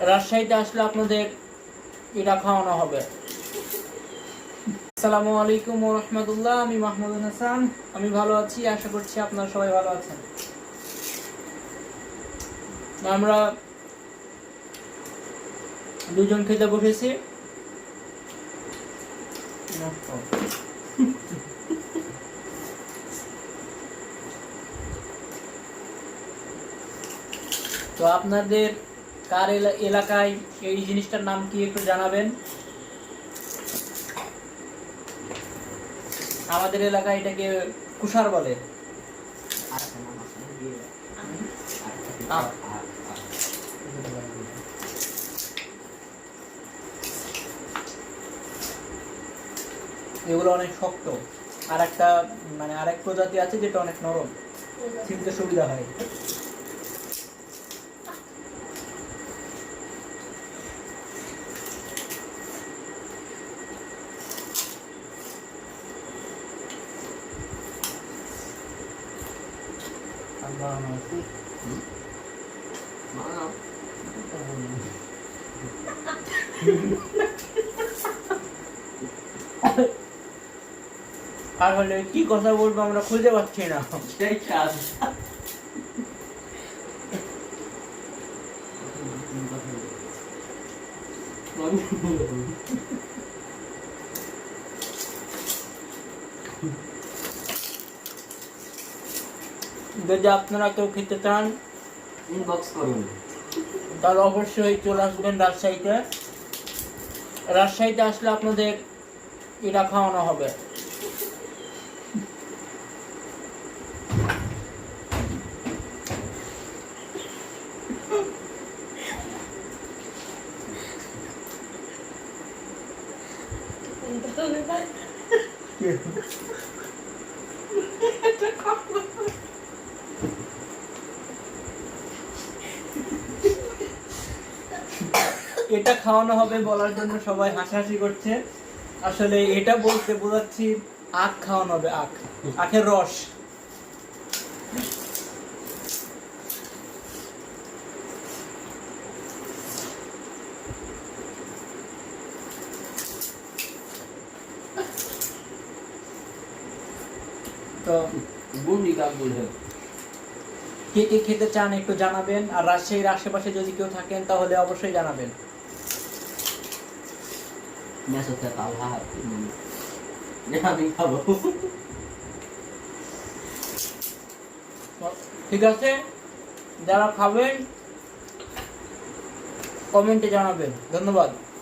রাজশাহীতে আসলে আপনাদের এটা খাওয়ানো হবে। আসসালামু আলাইকুম রহমতুল্লাহ, আমি মাহমুদ হাসান। আমি ভালো আছি, আশা করছি আপনারা সবাই ভালো আছেন। আমরা দুজন খেতে বসেছি। তো আপনাদের কার এলা- এলাকায় এই জিনিসটার নাম কি একটু জানাবেন? আমাদের এলাকায় এটাকে কুষার বলে। এগুলো অনেক শক্ত। আর একটা মানে আরেক প্রজাতি আছে যেটা অনেক নরম। ছিনতে সুবিধা হয়। আর হলে কি কথা বলব আমরা খুঁজে পাচ্ছি না। যদি আপনারা কেউ খেতে চান ইনবক্স করুন। তাহলে অবশ্যই চলে আসবেন রাজশাহীতে। রাজশাহীতে আসলে আপনাদের এটা খাওয়ানো হবে। এটা খাওয়ানো হবে বলার জন্য সবাই হাসাহাসি করছে। আসলে এটা বলতে বোঝাচ্ছি আখ খাওয়ানো হবে আখ। আখের রস। তো কে কে খেতে চান একটু জানাবেন আর রাজশাহীর আশেপাশে যদি কেউ থাকেন তাহলে অবশ্যই জানাবেন। মেসোতে তাও হাত আমি খাব তো ঠিক আছে? যারা খাবেন কমেন্টে জানাবেন। ধন্যবাদ।